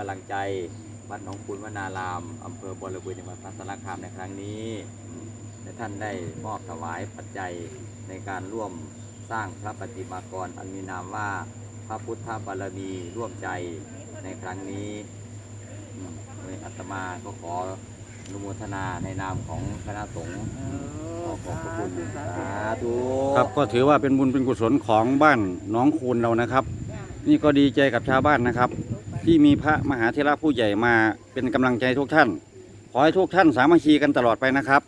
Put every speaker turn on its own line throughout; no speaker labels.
กำลังใจวัดหนองคูนวนารามอำเภอบรบือจังหวัดมหาสารคามในครั้งนี้ท่านได้มอบถวายปัจจัยในการร่วมสร้างพระปฏิมากรอันมีนามว่าพระพุทธบารมีร่วมใจในครั้งนี้อืมโดยอาตมาก็ขออนุโมทนาในนามของคณะสงฆ์ขอขอบพระคุณสาธุ
ครับก็ถือว่าเป็นบุญเป็นกุศลของบ้านน้องคูนเรานะครับ นี่ก็ดีใจกับชาวบ้านนะครับ ที่มีพระมหาเถระผู้ใหญ่มาเป็นกำลังใจทุกท่าน ขอให้ทุกท่านสามัคคีกันตลอดไปนะครับ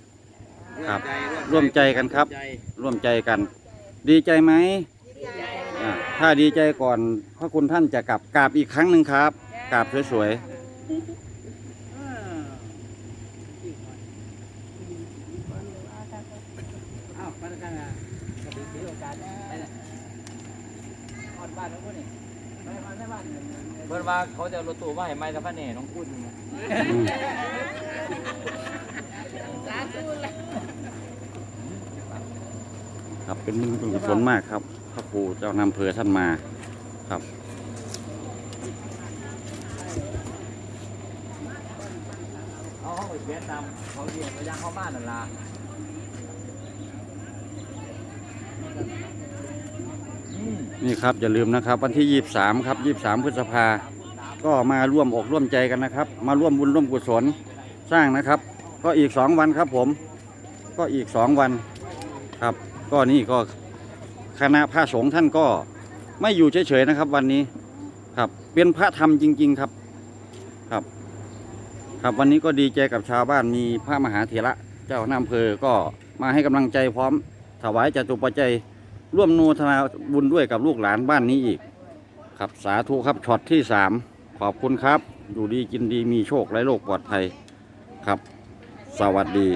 ครับร่วมใจกันครับ ร่วมใจกัน ดีใจไหมอ่าถ้าดีใจก่อนพระคุณท่านจะกลับกราบอีกครั้งหนึ่งครับกราบสวย
อ้าวมาแล้วกันอะก็ดีถือโอกาสไปเลยออดบ้านของพวกนี่ ไปมาได้บ้านเนี่ย
เพื่อนว่าเขาจะเอารถตู้มาให้ไหมกับพระเน่น้องคุณ
ๆอืมครับเป็นบุญเป็นกุศลมากครับพระครูเจ้านำเพอท่านมาครับ
เอาห้องไปเวียดนามเขาเรียนระยะเข้าบ้านนั่นล่ะอืม
นี่ครับอย่าลืมนะครับวันที่ 23 ครับ 23 พฤษภา ก็มาร่วมอกร่วมใจกันนะครับ มาร่วมบุญร่วมกุศลสร้างนะครับ ก็อีก 2 วันครับผม ก็อีก 2 วันครับ ก็นี่ก็คณะพระสงฆ์ท่านก็ไม่อยู่เฉยๆนะครับ วันนี้ครับเป็นพระธรรมจริง ๆครับครับ ครับวันนี้ก็ดีใจกับชาวบ้านมีพระมหาเถระเจ้าหน้าอำเภอก็มาให้กำลังใจพร้อมถวายจตุปัจจัย ร่วมโนทนาบุญด้วยกับลูกหลานบ้านนี้อีก ครับสาธุครับช็อตที่สามขอบคุณครับ อยู่ดีกินดีมีโชคไร้โรคปลอดภัยครับ สวัส
ดี